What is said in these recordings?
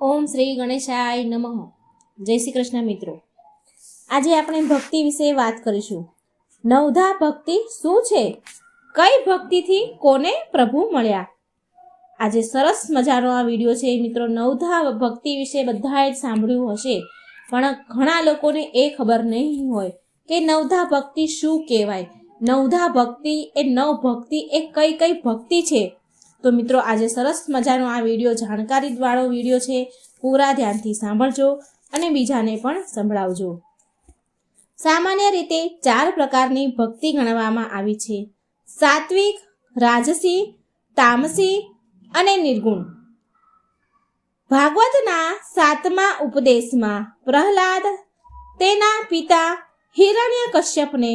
ઓમ શ્રી ગણેશાય નમઃ. જય શ્રી કૃષ્ણ મિત્રો. આજે આપણે ભક્તિ વિશે વાત કરીશું. નવધા ભક્તિ શું છે? કઈ ભક્તિથી કોને પ્રભુ મળ્યા? આજે સરસ મજાનો આ વીડિયો છે. મિત્રો, નવધા ભક્તિ વિશે બધાએ જ સાંભળ્યું હશે. પણ ઘણા લોકોને એ ખબર નહીં હોય કે નવધા ભક્તિ શું કહેવાય? નવધા ભક્તિ એ નવ ભક્તિ એ કઈ કઈ ભક્તિ છે? તો મિત્રો, આજે સરસ મજાનો આ વીડિયો જાણકારી વાળો વીડિયો છે. પૂરા ધ્યાનથી સાંભળજો અને બીજાને પણ સંભળાવજો. સામાન્ય રીતે ચાર પ્રકારની ભક્તિ ગણવામાં આવી છે. સાત્વિક, રાજસી, તામસી અને નિર્ગુણ. ભાગવતના સાતમા ઉપદેશમાં પ્રહલાદ તેના પિતા હિરણ્ય કશ્યપને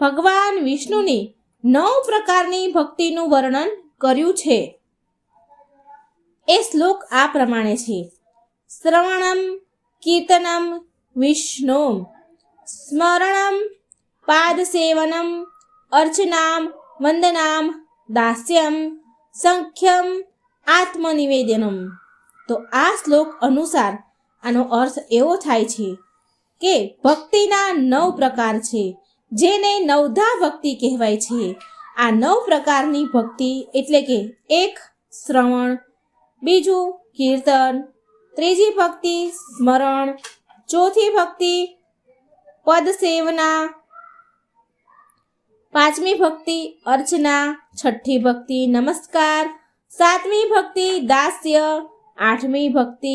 ભગવાન વિષ્ણુની નવ પ્રકારની ભક્તિનું વર્ણન કર્યું છે. એ શ્લોક આ પ્રમાણે છે. શ્રવણમ કીર્તનમ વિષ્ણુમ. સ્મરણમ પાદસેવનમ અર્ચનામ વંદનામ દાસ્યમ સંખ્યમ આત્મનિવેદનમ. તો આ શ્લોક અનુસાર આનો અર્થ એવો થાય છે કે ભક્તિના નવ પ્રકાર છે, જેને નવધા ભક્તિ કહેવાય છે. આ નવ પ્રકારની ભક્તિ એટલે કે એક, શ્રવણ, બીજું કીર્તન, ત્રીજી ભક્તિ, સ્મરણ, ચોથી ભક્તિ પદ સેવના પાંચમી ભક્તિ, અર્ચના, છઠ્ઠી ભક્તિ, નમસ્કાર, સાતમી ભક્તિ, દાસ્ય, આઠમી ભક્તિ,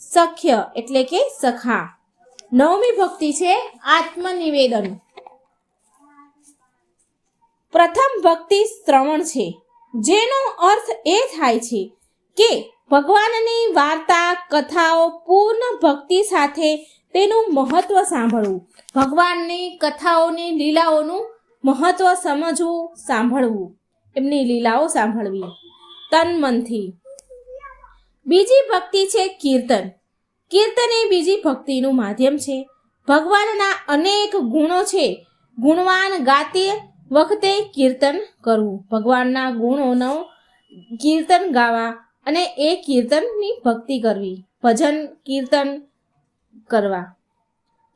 સખ્ય એટલે કે સખા. નવમી ભક્તિ છે આત્મનિવેદન. પ્રથમ ભક્તિ શ્રવણ છે. જેનો અર્થ એ થાય છે કે ભગવાનની વાર્તા, કથાઓ પૂર્ણ ભક્તિ સાથે તેનું મહત્વ સાંભળવું, ભગવાનની કથાઓની લીલાઓનું મહત્વ સમજવું, સાંભળવું, એમની લીલાઓ સાંભળવી. તન મનથી બીજી ભક્તિ છે કીર્તન. કીર્તન એ બીજી ભક્તિનું માધ્યમ છે. ભગવાનના અનેક ગુણો છે. ગુણવાન ગાતે વખતે કીર્તન કરવું. ભગવાનના ગુણોનો કીર્તન ગાવા અને એ કીર્તનની ભક્તિ કરવી. ભજન, કીર્તન કરવા.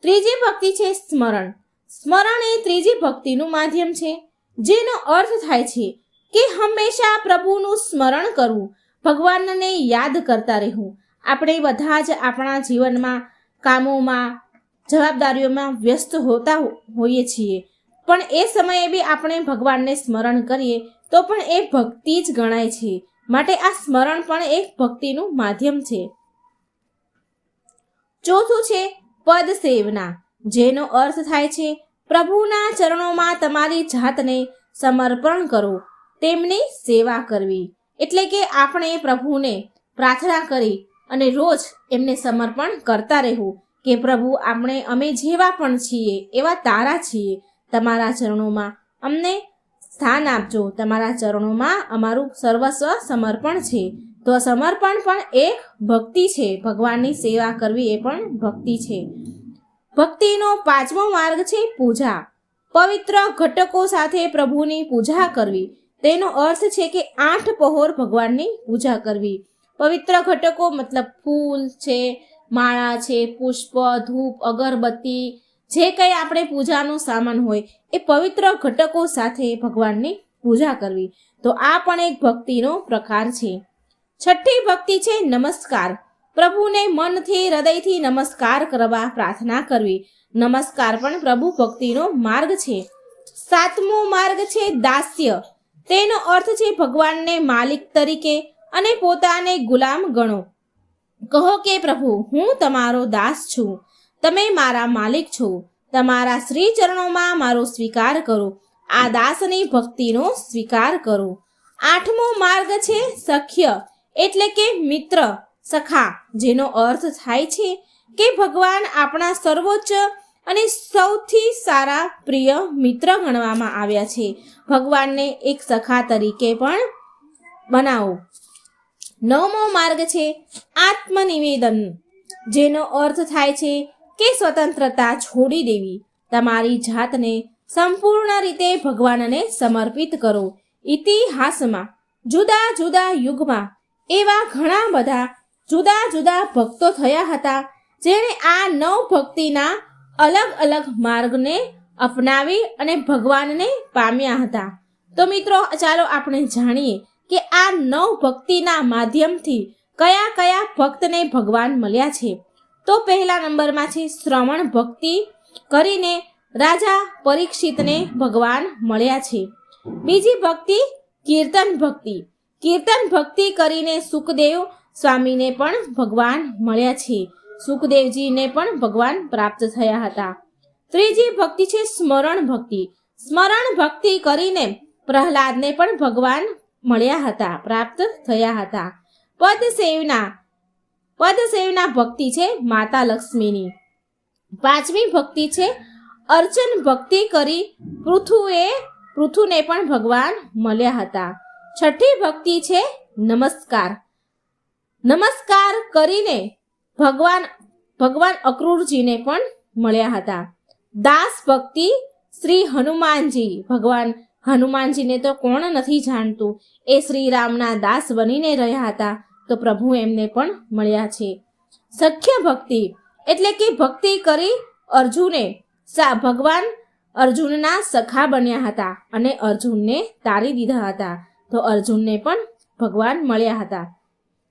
ત્રીજી ભક્તિ છે સ્મરણ. સ્મરણ એ ત્રીજી ભક્તિનું માધ્યમ છે, જેનો અર્થ થાય છે કે હંમેશા પ્રભુનું સ્મરણ કરવું. ભગવાનને યાદ કરતા રહેવું. આપણે બધા જ આપણા જીવનમાં કામોમાં, જવાબદારીઓમાં વ્યસ્ત હોતા હોઈએ છીએ. પણ એ સમયે બી આપણે ભગવાનને સ્મરણ કરીએ, તો પણ એ ભક્તિ જ ગણાય છે. માટે આ સ્મરણ પણ એક ભક્તિનું માધ્યમ છે. ચોથું છે પદ સેવના. જેનો અર્થ થાય છે, પ્રભુના ચરણોમાં તમારી જાતને સમર્પણ કરો, તેમની સેવા કરવી. એટલે કે આપણે પ્રભુને પ્રાર્થના કરી અને રોજ એમને સમર્પણ કરતા રહેવું કે પ્રભુ, આપણે અમે જેવા પણ છીએ, એવા તારા છીએ તમારા ચરણોમાં. અમને સ્થાન આપજો. તમારા ચરણોમાં અમારું સર્વસ્વ સમર્પણ છે. તો સમર્પણ પણ એક ભક્તિ છે. ભગવાનની સેવા કરવી એ પણ ભક્તિ છે. ભક્તિનો પાંચમો માર્ગ છે પૂજા. પવિત્ર ઘટકો સાથે પ્રભુની પૂજા કરવી. તેનો અર્થ છે કે આઠ પહોર ભગવાનની પૂજા કરવી. પવિત્ર ઘટકો મતલબ ફૂલ છે, માળા છે, પુષ્પ, ધૂપ, અગરબત્તી જે કંઈ આપણે પૂજાનો સામાન હોય એ પવિત્ર ઘટકો સાથે ભગવાનની પૂજા કરવી. તો આ પણ એક ભક્તિનો પ્રકાર છે. છઠ્ઠી ભક્તિ છે નમસ્કાર. પ્રભુને મનથી, હૃદયથી નમસ્કાર કરવા પ્રાર્થના કરવી. નમસ્કાર પણ પ્રભુ ભક્તિનો માર્ગ છે. સાતમો માર્ગ છે દાસ્ય. તેનો અર્થ છે ભગવાનને માલિક તરીકે અને પોતાને ગુલામ ગણો. કહો કે પ્રભુ, હું તમારો દાસ છું. તમે મારા માલિક છો. તમારા શ્રી ચરણોમાં મારો સ્વીકાર કરો. આ દાસની ભક્તિનો સ્વીકાર કરો. આઠમો માર્ગ છે સખ્ય, એટલે કે મિત્ર. સખા, જેનો અર્થ થાય છે કે ભગવાન આપણા સર્વોચ્ચ અને સૌથી સારા પ્રિય મિત્ર ગણવામાં આવ્યા છે. ભગવાનને એક સખા તરીકે પણ બનાવો. નવમો માર્ગ છે આત્મનિવેદન, જેનો અર્થ થાય છે કે સ્વતંત્રતા છોડી દેવી. તમારી જાતને સંપૂર્ણ રીતે ભગવાનને સમર્પિત કરો. ઇતિહાસમાં, જુદા જુદા યુગમાં, એવા ઘણા બધા જુદા જુદા ભક્તો થયા હતા, જેણે આ નવ ભક્તિના અલગ અલગ માર્ગને અપનાવી અને ભગવાનને પામ્યા હતા. તો મિત્રો, ચાલો આપણે જાણીએ કે આ નવ ભક્તિના માધ્યમથી કયા કયા ભક્તને ભગવાન મળ્યા છે. તો પહેલા નંબરમાં છે શ્રવણ ભક્તિ કરીને રાજા પરીક્ષિતને ભગવાન મળ્યા છે. બીજી ભક્તિ કીર્તન ભક્તિ. કીર્તન ભક્તિ કરીને સુખદેવ સ્વામીને પણ ભગવાન મળ્યા છે. સુખદેવજીને પણ ભગવાન પ્રાપ્ત થયા હતા. ત્રીજી ભક્તિ છે સ્મરણ ભક્તિ. સ્મરણ ભક્તિ કરીને પ્રહલાદને પણ ભગવાન મળ્યા હતા, પ્રાપ્ત થયા હતા. પદ સેવના પદ સેવના ભક્તિ છે માતા લક્ષ્મીની. પાંચમી ભક્તિ છે અર્ચન ભક્તિ કરી પૃથુએ, પૃથુને પણ ભગવાન મળ્યા હતા. છઠ્ઠી ભક્તિ છે નમસ્કાર. નમસ્કાર કરીને ભગવાન ભગવાન અક્રૂરજીને પણ મળ્યા હતા. દાસ ભક્તિ શ્રી હનુમાનજી, ભગવાન હનુમાનજીને તો કોણ નથી જાણતું. એ શ્રી રામના દાસ બનીને રહ્યા હતા. તો પ્રભુ એમને પણ મળ્યા છે. સખ્ય ભક્તિ એટલે કે ભક્તિ કરી અર્જુને સા, ભગવાન અર્જુનના સખા બન્યા હતા અને અર્જુનને તારી દીધા હતા. તો અર્જુનને પણ ભગવાન મળ્યા હતા.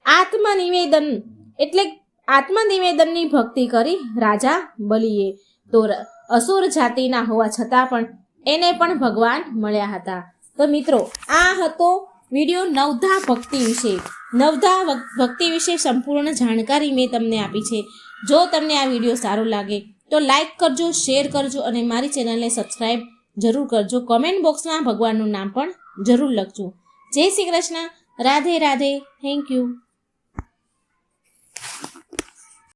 આત્મનિવેદન એટલે આત્મનિવેદનની ભક્તિ કરી રાજા બલીએ. તો અસુર જાતિના હોવા છતાં પણ એને પણ ભગવાન મળ્યા હતા. તો મિત્રો, આ હતો વીડિયો નવધા ભક્તિ વિશે. નવધા ભક્તિ વિશે સંપૂર્ણ જાણકારી મેં તમને આપી છે. જો તમને આ વીડિયો સારો લાગે, તો લાઈક કરજો, શેર કરજો અને મારી ચેનલને સબસ્ક્રાઈબ જરૂર કરજો. કોમેન્ટ બોક્સમાં ભગવાનનું નામ પણ જરૂર લખજો. જય શ્રી કૃષ્ણ. રાધે રાધે. Thank you.